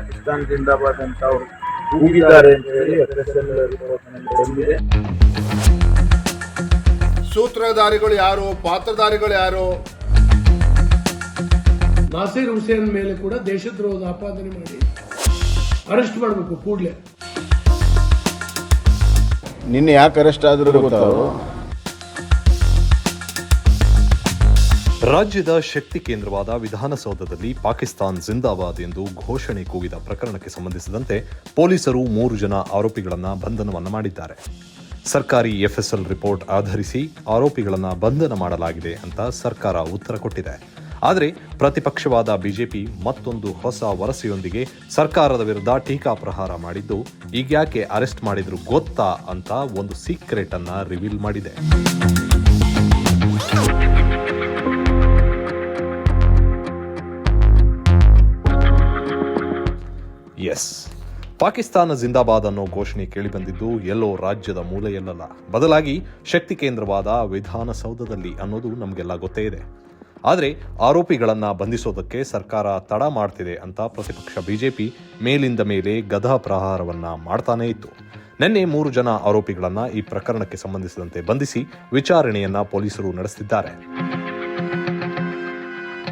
ಪಾಕಿಸ್ತಾನ ಜಿಂದಾಬಾದ್ ಅಂತ ಅವರು ಕೂಗಿದ್ದಾರೆ ಅಂತ ಹೇಳಿ ಎಸ್ ಬಂದಿದೆ. ಸೂತ್ರಧಾರಿಗಳು ಯಾರು? ಪಾತ್ರಧಾರಿಗಳು ಯಾರು? ನಾಸೀರ್ ಹುಸೇನ್ ಮೇಲೆ ಕೂಡ ದೇಶದ್ರೋಹದ ಆಪಾದನೆ ಮಾಡಿ ಅರೆಸ್ಟ್ ಮಾಡಬೇಕು ಕೂಡಲೇ. ನಿನ್ನೆ ಯಾಕೆ ಅರೆಸ್ಟ್ ಆದರೂ ಗೊತ್ತಾ ರಾಜ್ಯದ ಶಕ್ತಿ ಕೇಂದ್ರವಾದ ವಿಧಾನಸೌಧದಲ್ಲಿ ಪಾಕಿಸ್ತಾನ್ ಜಿಂದಾಬಾದ್ ಎಂದು ಘೋಷಣೆ ಕೂಗಿದ ಪ್ರಕರಣಕ್ಕೆ ಸಂಬಂಧಿಸಿದಂತೆ ಪೊಲೀಸರು ಮೂರು ಜನ ಆರೋಪಿಗಳನ್ನು ಬಂಧನವನ್ನು ಮಾಡಿದ್ದಾರೆ. ಸರ್ಕಾರಿ ಎಫ್ಎಸ್ಎಲ್ ರಿಪೋರ್ಟ್ ಆಧರಿಸಿ ಆರೋಪಿಗಳನ್ನು ಬಂಧನ ಮಾಡಲಾಗಿದೆ ಅಂತ ಸರ್ಕಾರ ಉತ್ತರ ಕೊಟ್ಟಿದೆ. ಆದರೆ ಪ್ರತಿಪಕ್ಷವಾದ ಬಿಜೆಪಿ ಮತ್ತೊಂದು ಹೊಸ ವರಸೆಯೊಂದಿಗೆ ಸರ್ಕಾರದ ವಿರುದ್ಧ ಟೀಕಾಪ್ರಹಾರ ಮಾಡಿದ್ದು, ಈಗ್ಯಾಕೆ ಅರೆಸ್ಟ್ ಮಾಡಿದ್ರು ಗೊತ್ತಾ ಅಂತ ಒಂದು ಸೀಕ್ರೆಟ್ ಅನ್ನ ರಿವೀಲ್ ಮಾಡಿದೆ. ಎಸ್. ಪಾಕಿಸ್ತಾನ ಜಿಂದಾಬಾದ್ ಅನ್ನೋ ಘೋಷಣೆ ಕೇಳಿಬಂದಿದ್ದು ಎಲ್ಲೋ ರಾಜ್ಯದ ಮೂಲೆಯಲ್ಲಲ್ಲ. ಬದಲಾಗಿ ಶಕ್ತಿ ಕೇಂದ್ರವಾದ ವಿಧಾನಸೌಧದಲ್ಲಿ ಅನ್ನೋದು ನಮಗೆಲ್ಲ ಗೊತ್ತೇ ಇದೆ. ಆದರೆ ಆರೋಪಿಗಳನ್ನು ಬಂಧಿಸೋದಕ್ಕೆ ಸರ್ಕಾರ ತಡ ಮಾಡ್ತಿದೆ ಅಂತ ಪ್ರತಿಪಕ್ಷ ಬಿಜೆಪಿ ಮೇಲಿಂದ ಮೇಲೆ ಗದಾ ಪ್ರಹಾರವನ್ನು ಮಾಡ್ತಾನೇ ಇತ್ತು. ನಿನ್ನೆ ಮೂರು ಜನ ಆರೋಪಿಗಳನ್ನು ಈ ಪ್ರಕರಣಕ್ಕೆ ಸಂಬಂಧಿಸಿದಂತೆ ಬಂಧಿಸಿ ವಿಚಾರಣೆಯನ್ನ ಪೊಲೀಸರು ನಡೆಸುತ್ತಿದ್ದಾರೆ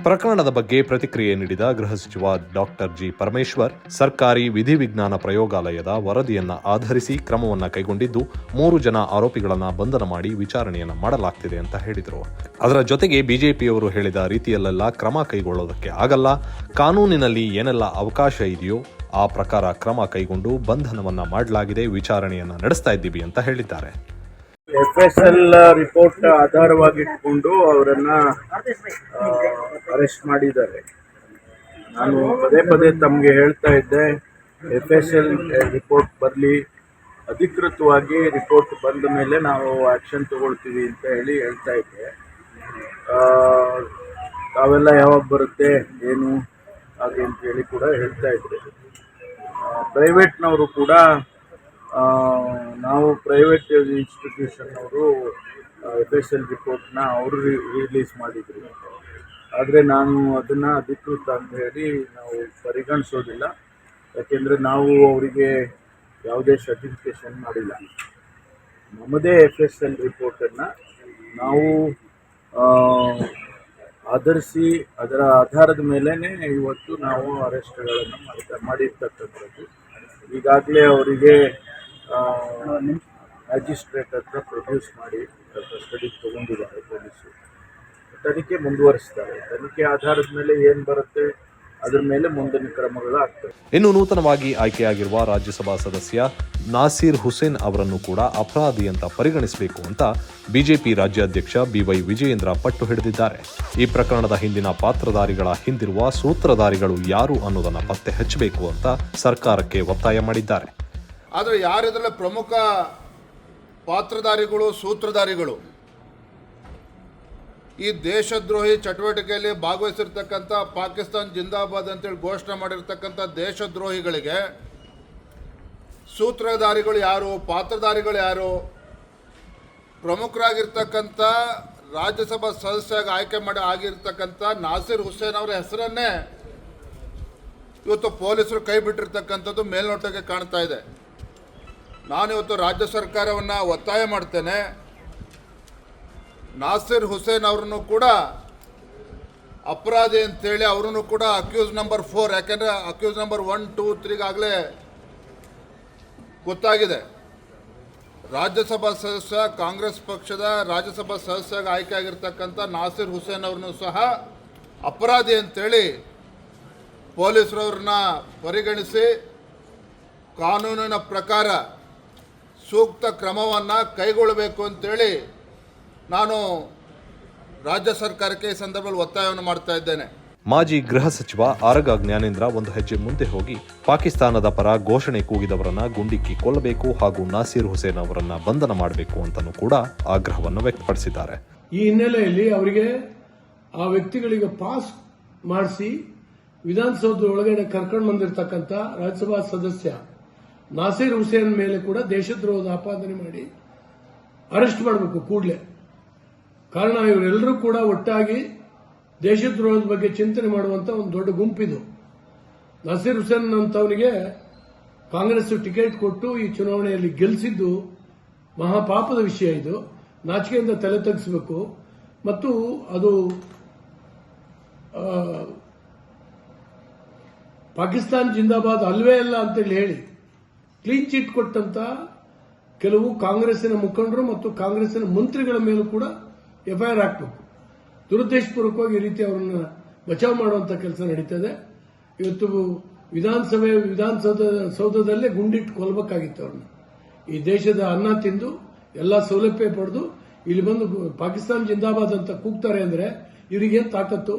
ಪ್ರಕರಣದ ಬಗ್ಗೆ ಪ್ರತಿಕ್ರಿಯೆ ನೀಡಿದ ಗೃಹ ಸಚಿವ ಡಾಕ್ಟರ್ ಜಿ ಪರಮೇಶ್ವರ್, ಸರ್ಕಾರಿ ವಿಧಿವಿಜ್ಞಾನ ಪ್ರಯೋಗಾಲಯದ ವರದಿಯನ್ನ ಆಧರಿಸಿ ಕ್ರಮವನ್ನ ಕೈಗೊಂಡಿದ್ದು, ಮೂರು ಜನ ಆರೋಪಿಗಳನ್ನ ಬಂಧನ ಮಾಡಿ ವಿಚಾರಣೆಯನ್ನ ಮಾಡಲಾಗ್ತಿದೆ ಅಂತ ಹೇಳಿದರು. ಅದರ ಜೊತೆಗೆ ಬಿಜೆಪಿಯವರು ಹೇಳಿದ ರೀತಿಯಲ್ಲೆಲ್ಲ ಕ್ರಮ ಕೈಗೊಳ್ಳೋದಕ್ಕೆ ಆಗಲ್ಲ. ಕಾನೂನಿನಲ್ಲಿ ಏನೆಲ್ಲ ಅವಕಾಶ ಇದೆಯೋ, ಆ ಪ್ರಕಾರ ಕ್ರಮ ಕೈಗೊಂಡು ಬಂಧನವನ್ನ ಮಾಡಲಾಗಿದೆ, ವಿಚಾರಣೆಯನ್ನ ನಡೆಸ್ತಾ ಇದ್ದೀವಿ ಅಂತ ಹೇಳಿದ್ದಾರೆ. ಎಫ್ ಎಸ್ ಎಲ್ ರಿಪೋರ್ಟ್ ಆಧಾರವಾಗಿಟ್ಕೊಂಡು ಅವರನ್ನ ಅರೆಸ್ಟ್ ಮಾಡಿದ್ದಾರೆ. ನಾನು ಪದೇ ಪದೇ ತಮಗೆ ಹೇಳ್ತಾ ಇದ್ದೆ ಎಫ್ ಎಸ್ ಎಲ್ ರಿಪೋರ್ಟ್ ಬರಲಿ, ಅಧಿಕೃತವಾಗಿ ರಿಪೋರ್ಟ್ ಬಂದ ಮೇಲೆ ನಾವು ಆ್ಯಕ್ಷನ್ ತಗೊಳ್ತೀವಿ ಅಂತ ಹೇಳಿ ಹೇಳ್ತಾ ಇದ್ದೆ. ತಾವೆಲ್ಲ ಯಾವಾಗ ಬರುತ್ತೆ, ಏನು, ಹಾಗೆ ಅಂತ ಹೇಳಿ ಕೂಡ ಹೇಳ್ತಾ ಇದ್ದೆ. ಪ್ರೈವೇಟ್ನವರು ಕೂಡ ನಾವು ಪ್ರೈವೇಟ್ ಇನ್ಸ್ಟಿಟ್ಯೂಷನ್ ಅವರು ಎಫ್ ಎಸ್ ಎಲ್ ರಿಪೋರ್ಟ್ನ ಅವರು ರಿಲೀಸ್ ಮಾಡಿದರು. ಆದರೆ ನಾನು ಅದನ್ನು ಅಧಿಕೃತ ಅಂತ ಹೇಳಿ ನಾವು ಪರಿಗಣಿಸೋದಿಲ್ಲ. ಯಾಕೆಂದರೆ ನಾವು ಅವರಿಗೆ ಯಾವುದೇ ಸರ್ಟಿಫಿಕೇಷನ್ ಮಾಡಿಲ್ಲ. ನಮ್ಮದೇ ಎಫ್ ಎಸ್ ಎಲ್ ರಿಪೋರ್ಟನ್ನು ನಾವು ಆಧರಿಸಿ, ಅದರ ಆಧಾರದ ಮೇಲೇ ಇವತ್ತು ನಾವು ಅರೆಸ್ಟ್ಗಳನ್ನು ಮಾಡ್ತಾ ಮಾಡಿರ್ತಕ್ಕಂಥದ್ದು. ಈಗಾಗಲೇ ಅವರಿಗೆ ಮ್ಯಾಜಿಸ್ಟ್ರೇಟ್ ಹತ್ರ ಪ್ರೊಡ್ಯೂಸ್ ಮಾಡಿ ಕಸ್ಟಡಿಗೆ ತಗೊಂಡಿದ್ದಾರೆ ಪೊಲೀಸರು ತನಿಖೆ ಮುಂದುವರಿಸ್ತಾರೆ ತನಿಖೆ ಆಧಾರದ ಮೇಲೆ ಏನು ಬರುತ್ತೆ, ಅದರ ಮೇಲೆ ಮುಂದಿನ ಕ್ರಮಗಳು ಆಗ್ತವೆ. ಇನ್ನು ನೂತನವಾಗಿ ಆಯ್ಕೆಯಾಗಿರುವ ರಾಜ್ಯಸಭಾ ಸದಸ್ಯ ನಾಸೀರ್ ಹುಸೇನ್ ಅವರನ್ನು ಕೂಡ ಅಪರಾಧಿ ಅಂತ ಪರಿಗಣಿಸಬೇಕು ಅಂತ ಬಿಜೆಪಿ ರಾಜ್ಯಾಧ್ಯಕ್ಷ ಬಿವೈ ವಿಜಯೇಂದ್ರ ಪಟ್ಟು ಹಿಡಿದಿದ್ದಾರೆ. ಈ ಪ್ರಕರಣದ ಹಿಂದಿನ ಪಾತ್ರಧಾರಿಗಳ ಹಿಂದಿರುವ ಸೂತ್ರಧಾರಿಗಳು ಯಾರು ಅನ್ನೋದನ್ನ ಪತ್ತೆ ಹಚ್ಚಬೇಕು ಅಂತ ಸರ್ಕಾರಕ್ಕೆ ಒತ್ತಾಯ ಮಾಡಿದ್ದಾರೆ. ಆದರೆ ಯಾರಿದ್ರಲ್ಲ ಪ್ರಮುಖ ಪಾತ್ರಧಾರಿಗಳು, ಸೂತ್ರಧಾರಿಗಳು. ಈ ದೇಶದ್ರೋಹಿ ಚಟುವಟಿಕೆಯಲ್ಲಿ ಭಾಗವಹಿಸಿರ್ತಕ್ಕಂಥ ಪಾಕಿಸ್ತಾನ್ ಜಿಂದಾಬಾದ್ ಅಂತೇಳಿ ಘೋಷಣೆ ಮಾಡಿರ್ತಕ್ಕಂಥ ದೇಶದ್ರೋಹಿಗಳಿಗೆ ಸೂತ್ರಧಾರಿಗಳು ಯಾರು, ಪಾತ್ರಧಾರಿಗಳು ಯಾರು? ಪ್ರಮುಖರಾಗಿರ್ತಕ್ಕಂಥ ರಾಜ್ಯಸಭಾ ಸದಸ್ಯ ಆಯ್ಕೆ ಮಾಡಿ ಆಗಿರ್ತಕ್ಕಂಥ ನಾಸಿರ್ ಹುಸೇನ್ ಅವರ ಹೆಸರನ್ನೇ ಇವತ್ತು ಪೊಲೀಸರು ಕೈ ಬಿಟ್ಟಿರ್ತಕ್ಕಂಥದ್ದು ಮೇಲ್ನೋಟಕ್ಕೆ ಕಾಣ್ತಾ ಇದೆ. ನಾನಿವತ್ತು ರಾಜ್ಯ ಸರ್ಕಾರವನ್ನು ಒತ್ತಾಯ ಮಾಡ್ತೇನೆ. ನಾಸಿರ್ ಹುಸೇನ್ ಅವ್ರನ್ನು ಕೂಡ ಅಪರಾಧಿ ಅಂತೇಳಿ ಅವ್ರನ್ನು ಕೂಡ ಅಕ್ಯೂಸ್ ನಂಬರ್ ಫೋರ್, ಯಾಕೆಂದರೆ ಅಕ್ಯೂಸ್ ನಂಬರ್ ಒನ್, ಟೂ, ತ್ರೀಗಾಗಲೇ ಗೊತ್ತಾಗಿದೆ. ರಾಜ್ಯಸಭಾ ಸದಸ್ಯ, ಕಾಂಗ್ರೆಸ್ ಪಕ್ಷದ ರಾಜ್ಯಸಭಾ ಸದಸ್ಯಗೆ ಆಯ್ಕೆ ಆಗಿರ್ತಕ್ಕಂಥ ನಾಸಿರ್ ಹುಸೇನ್ ಅವ್ರನ್ನು ಸಹ ಅಪರಾಧಿ ಅಂತೇಳಿ ಪೊಲೀಸರವ್ರನ್ನ ಪರಿಗಣಿಸಿ ಕಾನೂನಿನ ಪ್ರಕಾರ ಸೂಕ್ತ ಕ್ರಮವನ್ನು ಕೈಗೊಳ್ಳಬೇಕು ಅಂತೇಳಿ ನಾನು ರಾಜ್ಯ ಸರ್ಕಾರಕ್ಕೆ ಈ ಸಂದರ್ಭದಲ್ಲಿ ಒತ್ತಾಯವನ್ನು ಮಾಡ್ತಾ ಇದ್ದೇನೆ. ಮಾಜಿ ಗೃಹ ಸಚಿವ ಆರಗ ಜ್ಞಾನೇಂದ್ರ ಒಂದು ಹೆಜ್ಜೆ ಮುಂದೆ ಹೋಗಿ ಪಾಕಿಸ್ತಾನದ ಪರ ಘೋಷಣೆ ಕೂಗಿದವರನ್ನ ಗುಂಡಿಕ್ಕಿ ಕೊಲ್ಲಬೇಕು ಹಾಗೂ ನಾಸೀರ್ ಹುಸೇನ್ ಅವರನ್ನ ಬಂಧನ ಮಾಡಬೇಕು ಅಂತಲೂ ಕೂಡ ಆಗ್ರಹವನ್ನು ವ್ಯಕ್ತಪಡಿಸಿದ್ದಾರೆ. ಈ ಹಿನ್ನೆಲೆಯಲ್ಲಿ ಅವರಿಗೆ ಆ ವ್ಯಕ್ತಿಗಳಿಗೆ ಪಾಸ್ ಮಾಡಿಸಿ ವಿಧಾನಸೌಧ ಒಳಗಡೆ ಕರ್ಕೊಂಡು ಬಂದಿರತಕ್ಕಂಥ ರಾಜ್ಯಸಭಾ ಸದಸ್ಯ ನಾಸೀರ್ ಹುಸೇನ್ ಮೇಲೆ ಕೂಡ ದೇಶದ್ರೋಹದ ಆಪಾದನೆ ಮಾಡಿ ಅರೆಸ್ಟ್ ಮಾಡಬೇಕು ಕೂಡಲೇ. ಕಾರಣ ಇವರೆಲ್ಲರೂ ಕೂಡ ಒಟ್ಟಾಗಿ ದೇಶದ್ರೋಹದ ಬಗ್ಗೆ ಚಿಂತನೆ ಮಾಡುವಂತ ಒಂದು ದೊಡ್ಡ ಗುಂಪಿದು. ನಸೀರ್ ಹುಸೇನ್ ಅಂತವನಿಗೆ ಕಾಂಗ್ರೆಸ್ ಟಿಕೆಟ್ ಕೊಟ್ಟು ಈ ಚುನಾವಣೆಯಲ್ಲಿ ಗೆಲ್ಲಿಸಿದ್ದು ಮಹಾಪಾಪದ ವಿಷಯ ಇದು. ನಾಚಿಕೆಯಿಂದ ತಲೆ ತಗ್ಗಿಸಬೇಕು ಮತ್ತು ಅದು ಪಾಕಿಸ್ತಾನ್ ಜಿಂದಾಬಾದ್ ಅಲ್ವೇ ಅಲ್ಲ ಅಂತೇಳಿ ಹೇಳಿ. ಕ್ಲೀನ್ ಚಿಟ್ ಕೊಟ್ಟಂತ ಕೆಲವು ಕಾಂಗ್ರೆಸ್ಸಿನ ಮುಖಂಡರು ಮತ್ತು ಕಾಂಗ್ರೆಸ್ಸಿನ ಮಂತ್ರಿಗಳ ಮೇಲೂ ಕೂಡ ಎಫ್ಐಆರ್ ಹಾಕಬೇಕು. ದುರುದ್ದೇಶಪೂರ್ವಕವಾಗಿ ಈ ರೀತಿ ಅವರನ್ನ ಬಚಾವ್ ಮಾಡುವಂತ ಕೆಲಸ ನಡೀತದೆ. ಇವತ್ತು ವಿಧಾನಸಭೆ, ವಿಧಾನಸೌಧ, ಸೌಧದಲ್ಲೇ ಗುಂಡಿಟ್ಟು ಕೊಲ್ಲಬೇಕಾಗಿತ್ತು ಅವ್ರನ್ನ. ಈ ದೇಶದ ಅನ್ನ ತಿಂದು ಎಲ್ಲ ಸೌಲಭ್ಯ ಪಡೆದು ಇಲ್ಲಿ ಬಂದು ಪಾಕಿಸ್ತಾನ ಜಿಂದಾಬಾದ್ ಅಂತ ಕೂಗ್ತಾರೆ ಅಂದ್ರೆ ಇವರಿಗೇನು ತಾಕತ್ತು?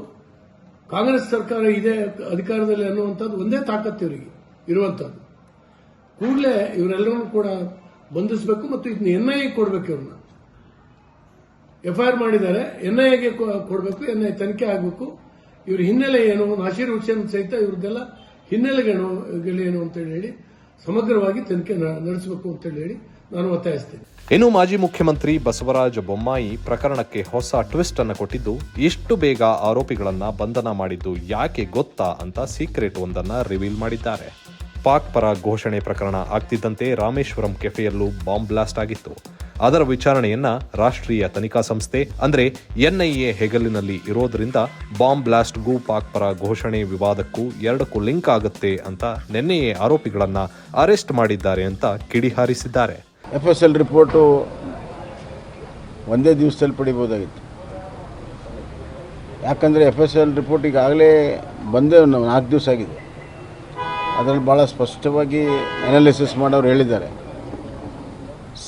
ಕಾಂಗ್ರೆಸ್ ಸರ್ಕಾರ ಇದೆ ಅಧಿಕಾರದಲ್ಲಿ ಅನ್ನುವಂಥದ್ದು ಒಂದೇ ತಾಕತ್ತು ಇವರಿಗೆ, ಇರುವಂಥದ್ದು. ಕೂಡಲೇ ಇವರೆಲ್ಲರನ್ನು ಕೂಡ ಬಂಧಿಸಬೇಕು ಮತ್ತು ಇದನ್ನ ಎನ್ಐಎ ಕೊಡಬೇಕು ಇವ್ರನ್ನ. ಎಫ್ಐಆರ್ ಮಾಡಿದ್ದಾರೆ ಎನ್ಐಎಗೆ ಕೊಡಬೇಕು ಎನ್ಐ ತನಿಖೆ ಆಗಬೇಕು. ಇವ್ರ ಹಿನ್ನೆಲೆ ಏನು ನಾಶೀರ್ ಹುಸೇನ್ ಸಹಿತ ಇವ್ರದ್ದೆಲ್ಲ ಹಿನ್ನೆಲೆಗಳು ಏನು ಅಂತೇಳಿ ಹೇಳಿ ಸಮಗ್ರವಾಗಿ ತನಿಖೆ ನಡೆಸಬೇಕು ಅಂತೇಳಿ ಹೇಳಿ ನಾನು ಒತ್ತಾಯಿಸ್ತೇನೆ. ಇನ್ನು ಮಾಜಿ ಮುಖ್ಯಮಂತ್ರಿ ಬಸವರಾಜ ಬೊಮ್ಮಾಯಿ ಪ್ರಕರಣಕ್ಕೆ ಹೊಸ ಟ್ವಿಸ್ಟ್ ಅನ್ನು ಕೊಟ್ಟಿದ್ದು, ಇಷ್ಟು ಬೇಗ ಆರೋಪಿಗಳನ್ನ ಬಂಧನ ಮಾಡಿದ್ದು ಯಾಕೆ ಗೊತ್ತಾ ಅಂತ ಸೀಕ್ರೆಟ್ ಒಂದನ್ನ ರಿವೀಲ್ ಮಾಡಿದ್ದಾರೆ. ಪಾಕ್ ಪರ ಘೋಷಣೆ ಪ್ರಕರಣ ಆಗ್ತಿದ್ದಂತೆ ರಾಮೇಶ್ವರಂ ಕೆಫೆಯಲ್ಲೂ ಬಾಂಬ್ ಬ್ಲಾಸ್ಟ್ ಆಗಿತ್ತು. ಅದರ ವಿಚಾರಣೆಯನ್ನ ರಾಷ್ಟ್ರೀಯ ತನಿಖಾ ಸಂಸ್ಥೆ, ಅಂದ್ರೆ ಎನ್ಐಎ ಹೆಗಲಿನಲ್ಲಿ ಇರೋದರಿಂದ ಬಾಂಬ್ ಬ್ಲಾಸ್ಟ್ಗೂ ಪಾಕ್ ಪರ ಘೋಷಣೆ ವಿವಾದಕ್ಕೂ ಎರಡಕ್ಕೂ ಲಿಂಕ್ ಆಗುತ್ತೆ ಅಂತ ನಿನ್ನೆಯೇ ಆರೋಪಿಗಳನ್ನ ಅರೆಸ್ಟ್ ಮಾಡಿದ್ದಾರೆ ಅಂತ ಕಿಡಿಹಾರಿಸಿದ್ದಾರೆ ಎಫ್ ಎಸ್ ಎಲ್ ರಿಪೋರ್ಟು ಒಂದೇ ದಿವಸದಲ್ಲಿ ಪಡಿಬೋದಾಗಿತ್ತು. ಯಾಕಂದರೆ ಎಫ್ ಎಸ್ ಎಲ್ ರಿಪೋರ್ಟ್ ಈಗಾಗಲೇ ಬಂದೇ ನಾಲ್ಕು ದಿವಸ ಆಗಿದೆ. ಅದರಲ್ಲಿ ಭಾಳ ಸ್ಪಷ್ಟವಾಗಿ ಅನಾಲಿಸಿಸ್ ಮಾಡೋರು ಹೇಳಿದ್ದಾರೆ.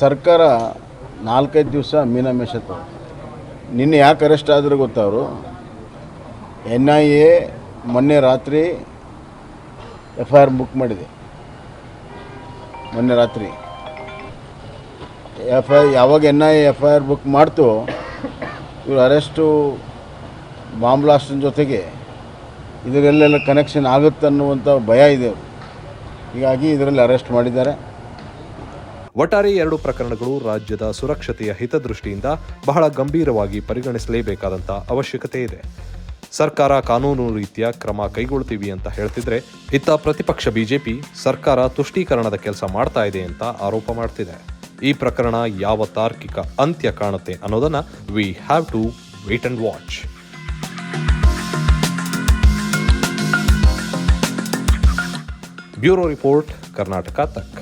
ಸರ್ಕಾರ ನಾಲ್ಕೈದು ದಿವಸ ಮೀನಾಮೇಷ ನಿನ್ನೆ ಯಾಕೆ ಅರೆಸ್ಟ್ ಆದರೂ ಗೊತ್ತವರು ಎನ್ ಐ ಎ ಮೊನ್ನೆ ರಾತ್ರಿ ಎಫ್ ಐ ಆರ್ ಬುಕ್ ಮಾಡಿದೆ. ಮೊನ್ನೆ ರಾತ್ರಿ. ಎಫ್ ಐ ಯಾವಾಗ N I F I R book ಮಾಡ್ತು, ಇವರು ಅರೆಸ್ಟು ಬಾಂಬ್ ಜೊತೆಗೆ ಇದರಲ್ಲೆಲ್ಲ ಕನೆಕ್ಷನ್ ಆಗುತ್ತೆ ಅನ್ನುವಂಥ ಭಯ ಇದೆ. ಹೀಗಾಗಿ ಇದರಲ್ಲಿ ಅರೆಸ್ಟ್ ಮಾಡಿದ್ದಾರೆ. ಒಟ್ಟಾರೆ ಎರಡು ಪ್ರಕರಣಗಳು ರಾಜ್ಯದ ಸುರಕ್ಷತೆಯ ಹಿತದೃಷ್ಟಿಯಿಂದ ಬಹಳ ಗಂಭೀರವಾಗಿ ಪರಿಗಣಿಸಲೇಬೇಕಾದಂಥ ಅವಶ್ಯಕತೆ ಇದೆ. ಸರ್ಕಾರ ಕಾನೂನು ರೀತಿಯ ಕ್ರಮ ಕೈಗೊಳ್ತೀವಿ ಅಂತ ಹೇಳ್ತಿದ್ರೆ ಇತ್ತ ಪ್ರತಿಪಕ್ಷ ಬಿಜೆಪಿ ಸರ್ಕಾರ ತುಷ್ಟೀಕರಣದ ಕೆಲಸ ಮಾಡ್ತಾ ಇದೆ ಅಂತ ಆರೋಪ ಮಾಡ್ತಿದೆ. ಈ ಪ್ರಕರಣ ಯಾವ ತಾರ್ಕಿಕ ಅಂತ್ಯ ಕಾಣುತ್ತೆ ಅನ್ನೋದನ್ನ we have to wait and watch bureau report Karnataka Tak.